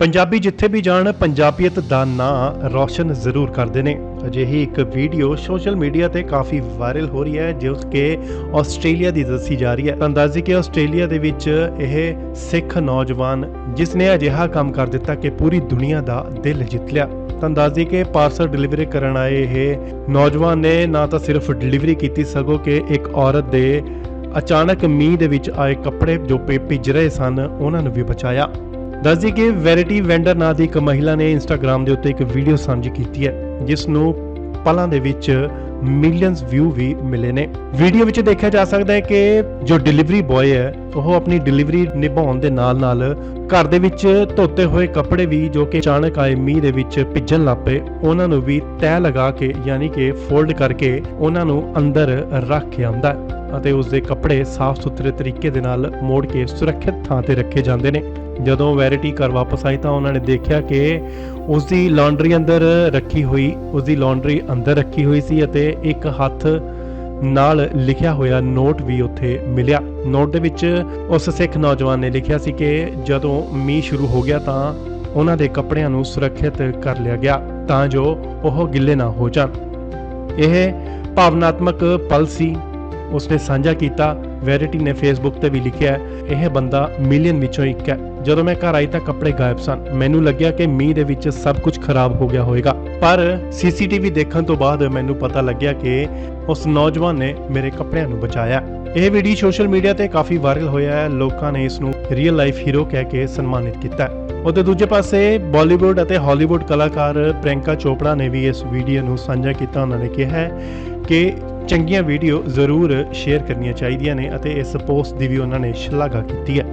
ਪੰਜਾਬੀ ਜਿੱਥੇ ਵੀ ਜਾਣ, ਪੰਜਾਬੀਅਤ ਦਾ ਨਾਂ ਰੌਸ਼ਨ ਜ਼ਰੂਰ ਕਰਦੇ ਨੇ। ਅਜਿਹੀ ਇੱਕ ਵੀਡੀਓ ਸੋਸ਼ਲ ਮੀਡੀਆ ਤੇ ਕਾਫੀ ਵਾਇਰਲ ਹੋ ਰਹੀ ਹੈ, ਜੋ ਕਿ ਆਸਟ੍ਰੇਲੀਆ ਦੀ ਦੱਸੀ ਜਾ ਰਹੀ ਹੈ। ਅੰਦਾਜ਼ੇ ਕਿ ਆਸਟ੍ਰੇਲੀਆ ਦੇ ਵਿੱਚ ਇਹ ਸਿੱਖ ਨੌਜਵਾਨ ਜਿਸ ਨੇ ਅਜਿਹਾ ਕੰਮ ਕਰ ਦਿੱਤਾ ਕਿ ਪੂਰੀ ਦੁਨੀਆ ਦਾ ਦਿਲ ਜਿੱਤ ਲਿਆ। ਤਾਂ ਅੰਦਾਜ਼ੇ ਕਿ ਪਾਰਸਲ ਡਿਲੀਵਰੀ ਕਰਨ ਆਏ ਇਹ ਨੌਜਵਾਨ ਨੇ ਨਾ ਤਾਂ ਸਿਰਫ ਡਿਲੀਵਰੀ ਕੀਤੀ, ਸਗੋਂ ਕਿ ਇੱਕ ਔਰਤ ਦੇ ਅਚਾਨਕ ਮੀਂਹ ਦੇ ਵਿੱਚ ਆਏ ਕੱਪੜੇ ਜੋ ਭਿੱਜ ਰਹੇ ਸਨ, ਉਹਨਾਂ ਨੂੰ ਵੀ ਬਚਾਇਆ। ਦੱਸਦੀ ਕਿ ਵੈਰਿਟੀ ਵੈਂਡਰ ਨਾਂ ਦੀ ਇੱਕ ਮਹਿਲਾ ਨੇ ਇੰਸਟਾਗ੍ਰam ਦੇ ਉੱਤੇ ਇੱਕ ਵੀਡੀਓ ਸਾਂਝੀ ਕੀਤੀ ਹੈ, ਜਿਸ ਨੂੰ ਪਲਾਂ ਦੇ ਵਿੱਚ ਮਿਲੀਅਨਸ ਵਿਊ ਵੀ ਮਿਲੇ ਨੇ। ਵੀਡੀਓ ਵਿੱਚ ਦੇਖਿਆ ਜਾ ਸਕਦਾ ਹੈ ਕਿ ਜੋ ਡਿਲੀਵਰੀ ਬॉय ਹੈ, ਉਹ ਆਪਣੀ ਡਿਲੀਵਰੀ ਨਿਭਾਉਣ ਦੇ ਨਾਲ-ਨਾਲ ਘਰ ਦੇ ਵਿੱਚ ਧੋਤੇ ਹੋਏ ਕੱਪੜੇ ਵੀ ਜੋ ਕਿ ਅਚਾਨਕ ਆਏ ਮੀਂਹ ਦੇ ਵਿੱਚ ਭਿੱਜਣ ਲੱਪੇ ਉਹਨਾਂ ਨੂੰ ਵੀ ਤੈਅ ਲਗਾ ਕੇ ਯਾਨੀ ਕਿ ਫੋਲਡ ਕਰਕੇ ਉਹਨਾਂ ਨੂੰ ਅੰਦਰ ਰੱਖ ਕੇ ਆਉਂਦਾ ਅਤੇ ਉਸ ਦੇ ਕੱਪੜੇ ਸਾਫ਼ ਸੁਥਰੇ ਤਰੀਕੇ ਦੇ ਨਾਲ ਮੋੜ ਕੇ ਸੁਰੱਖਿਅਤ ਥਾਂ ਤੇ ਰੱਖੇ ਜਾਂਦੇ ਨੇ। ਜਦੋਂ ਵੈਰਿਟੀ ਘਰ ਵਾਪਸ ਆਈ ਤਾਂ ਉਹਨਾਂ ਨੇ ਦੇਖਿਆ ਕਿ ਉਸ ਦੀ ਲਾਂਡਰੀ ਅੰਦਰ ਰੱਖੀ ਹੋਈ ਉਸ ਦੀ ਲਾਂਡਰੀ ਅੰਦਰ ਰੱਖੀ ਹੋਈ ਸੀ ਅਤੇ ਇੱਕ ਹੱਥ ਨਾਲ ਲਿਖਿਆ ਹੋਇਆ ਨੋਟ ਵੀ ਉੱਥੇ ਮਿਲਿਆ। ਨੋਟ ਦੇ ਵਿੱਚ ਉਸ ਸਿੱਖ ਨੌਜਵਾਨ ਨੇ ਲਿਖਿਆ ਸੀ ਕਿ ਜਦੋਂ ਮੀਂਹ ਸ਼ੁਰੂ ਹੋ ਗਿਆ ਤਾਂ ਉਹਨਾਂ ਦੇ ਕੱਪੜਿਆਂ ਨੂੰ ਸੁਰੱਖਿਅਤ ਕਰ ਲਿਆ ਗਿਆ ਤਾਂ ਜੋ ਉਹ ਗਿੱਲੇ ਨਾ ਹੋ ਜਾਣ। ਇਹ ਭਾਵਨਾਤਮਕ ਪਲ ਸੀ। ਉਸਨੇ ਸਾਂਝਾ ਕੀਤਾ। ਵੈਰਿਟੀ ਨੇ ਫੇਸਬੁੱਕ ਤੇ ਵੀ ਲਿਖਿਆ ਇਹ ਬੰਦਾ ਮਿਲੀਅਨ ਵਿੱਚੋਂ ਇੱਕ ਹੈ। ਜਦੋਂ ਮੈਂ ਘਰ ਆਈ ਤਾਂ ਕੱਪੜੇ ਗਾਇਬ ਸਨ। ਮੈਨੂੰ ਲੱਗਿਆ ਕਿ ਮੀਂਹ ਦੇ ਵਿੱਚ ਸਭ ਕੁਝ ਖਰਾਬ ਹੋ ਗਿਆ ਹੋਵੇਗਾ। ਪਰ ਸੀਸੀਟੀਵੀ ਦੇਖਣ ਤੋਂ ਬਾਅਦ ਮੈਨੂੰ ਪਤਾ ਲੱਗਿਆ ਕਿ ਉਸ ਨੌਜਵਾਨ ਨੇ ਮੇਰੇ ਕੱਪੜਿਆਂ ਨੂੰ ਬਚਾਇਆ। ਇਹ ਵੀਡੀਓ ਸੋਸ਼ਲ ਮੀਡੀਆ ਤੇ ਕਾਫੀ ਵਾਇਰਲ ਹੋਇਆ ਹੈ। ਲੋਕਾਂ ਨੇ ਇਸ ਨੂੰ ਰੀਅਲ ਲਾਈਫ ਹੀਰੋ ਕਹਿ ਕੇ ਸਨਮਾਨਿਤ ਕੀਤਾ ਹੈ। ਦੂਜੇ ਪਾਸੇ ਬਾਲੀਵੁੱਡ ਅਤੇ ਹਾਲੀਵੁੱਡ ਕਲਾਕਾਰ ਪ੍ਰਿਯੰਕਾ ਚੋਪੜਾ ਨੇ ਵੀ ਇਸ ਵੀਡੀਓ ਨੂੰ ਸਾਂਝਾ ਕੀਤਾ। ਉਹਨਾਂ ਨੇ ਕਿਹਾ ਹੈ ਕਿ ਚੰਗੀਆਂ ਵੀਡੀਓ ਜ਼ਰੂਰ ਸ਼ੇਅਰ ਕਰਨੀਆਂ ਚਾਹੀਦੀਆਂ ਨੇ ਅਤੇ ਇਸ ਪੋਸਟ ਦੀ ਵੀ ਉਹਨਾਂ ਨੇ ਸ਼ਲਾਘਾ ਕੀਤੀ ਹੈ।